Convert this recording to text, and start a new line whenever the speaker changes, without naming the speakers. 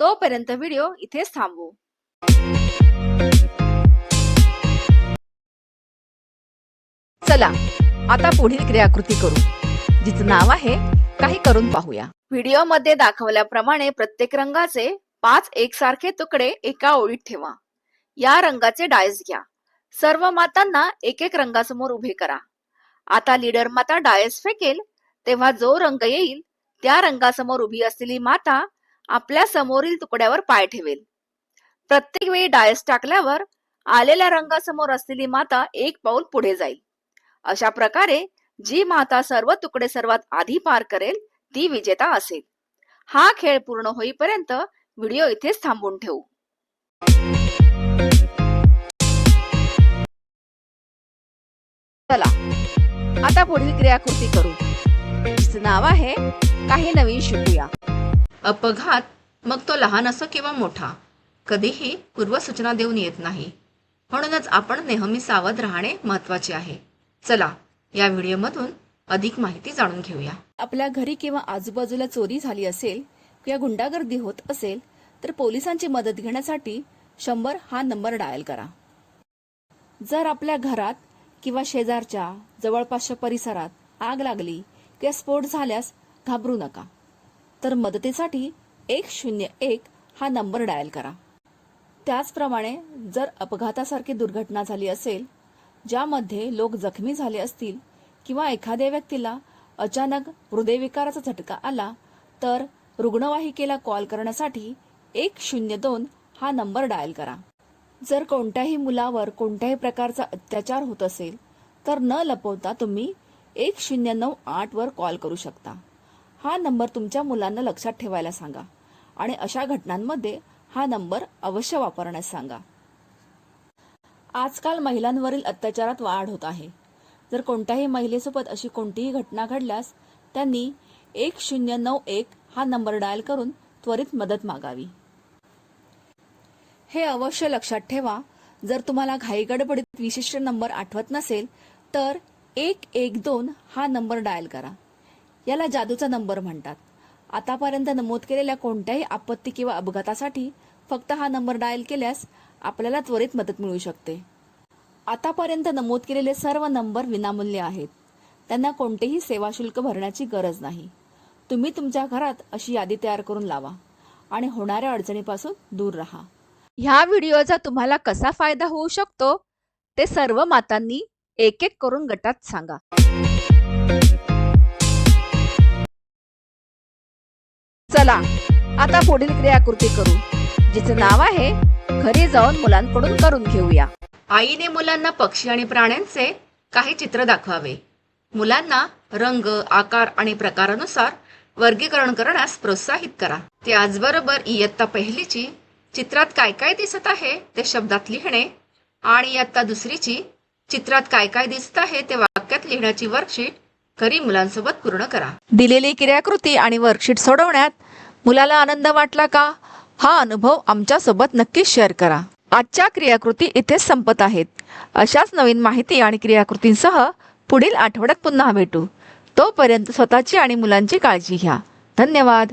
तोपर्यंत व्हिडिओ इथेच थांबवू चला आता पुढील क्रियाकृती करू. जिचं नाव आहे काही करून पाहूया. व्हिडिओमध्ये दाखवल्याप्रमाणे प्रत्येक रंगाचे पाच एकसारखे तुकडे एका ओळीत ठेवा. या रंगाचे डायस घ्या. सर्व मातांना एक एक रंगासमोर उभे करा. आता लीडर माता डायस फेकेल तेव्हा जो रंग येईल त्या रंगासमोर उभी असलेली माता आपल्या समोरील तुकड्यावर पाय ठेवेल. प्रत्येक वेळी डायस टाकल्यावर आलेल्या रंगासमोर असलेली माता एक पाऊल पुढे जाईल. अशा प्रकारे जी माता सर्व तुकडे सर्वात आधी पार करेल ती विजेता असेल. हा खेळ पूर्ण होईपर्यंत व्हिडिओ इथेच थांबून ठेवू. चला आता पुढील क्रियाकृती करू. नाव आहे काही नवीन शिकूया.
अपघात मग तो लहान असो किंवा मोठा? कधीही पूर्वसूचना देऊन येत नाही. म्हणूनच आपण नेहमी सावध राहणे महत्त्वाचे आहे. चला या व्हिडिओमधून अधिक माहिती जाणून घेऊया.
आपल्या घरी किंवा आजूबाजूला चोरी झाली असेल किंवा गुंडागर्दी होत असेल तर पोलिसांची मदत घेण्यासाठी शंभर हा नंबर डायल करा. जर आपल्या घरात किंवा शेजारच्या जवळपासच्या परिसरात आग लागली किंवा स्फोट झाल्यास घाबरू नका. तर मदतीसाठी एक शून्य एक हा नंबर डायल करा. त्याचप्रमाणे जर अपघातासारखी दुर्घटना झाली असेल ज्यामध्ये लोक जखमी झाले असतील किंवा एखाद्या व्यक्तीला अचानक हृदयविकाराचा झटका आला तर रुग्णवाहिकेला कॉल करण्यासाठी एक शून्य दोन हा नंबर डायल करा. जर कोणत्याही मुलावर कोणत्याही प्रकारचा अत्याचार होत असेल तर न लपवता तुम्ही एक शून्य नऊ आठवर कॉल करू शकता. हा नंबर तुमच्या मुलांना लक्षात ठेवायला सांगा. आणि अशा घटनांमध्ये हा नंबर अवश्य वापरण्यास सांगा. आजकाल महिलांवरील अत्याचारात वाढ होत आहे. जर कोणत्याही महिलेसोबत अशी कोणतीही घटना घडल्यास त्यांनी एक शून्य नऊ एक हा नंबर डायल करून त्वरित मदत मागावी. हे अवश्य लक्षात ठेवा. जर तुम्हाला घाईगडबडीत विशिष्ट नंबर आठवत नसेल तर एक एक दोन हा नंबर डायल करा. याला जादूचा नंबर म्हणतात. आतापर्यंत नमूद केलेल्या कोणत्याही आपत्ती किंवा अपघातासाठी फक्त हा नंबर डायल केल्यास आपल्याला त्वरित मदत मिळू शकते. आतापर्यंत नमूद केलेले सर्व नंबर विनामूल्य आहेत. त्यांना कोणतेही सेवा शुल्क भरण्याची गरज नाही. तुम्ही तुमच्या घरात अशी यादी तयार करून लावा आणि होणाऱ्या अडचणीपासून दूर राहा.
ह्या व्हिडिओचा तुम्हाला कसा फायदा होऊ शकतो ते सर्व मातांनी एक एक करून गटात सांगा. चला आता पुढील क्रियाकृती करू जिचे नाव आहे घरी जाऊन मुलांकडून करून घेऊया.
आईने मुलांना पक्षी आणि प्राण्यांचे काही चित्र दाखवावे. मुलांना रंग आकार आणि प्रकारानुसार वर्गीकरण करण्यास प्रोत्साहित करा. त्याचबरोबर इयत्ता पहिलीची चित्रात काय काय दिसत आहे ते शब्दात लिहिणे आणि इयत्ता दुसरीची चित्रात काय काय दिसत आहे ते वाक्यात लिहिण्याची वर्कशीट घरी मुलांसोबत पूर्ण करा.
दिलेली क्रियाकृती आणि वर्कशीट सोडवण्यात मुलाला आनंद वाटला का? हा अनुभव आमच्यासोबत नक्कीच शेअर करा. आजच्या क्रियाकृती इथेच संपत आहेत. अशाच नवीन माहिती आणि क्रियाकृतींसह पुढील आठवड्यात पुन्हा भेटू. तोपर्यंत स्वतःची आणि मुलांची काळजी घ्या. धन्यवाद.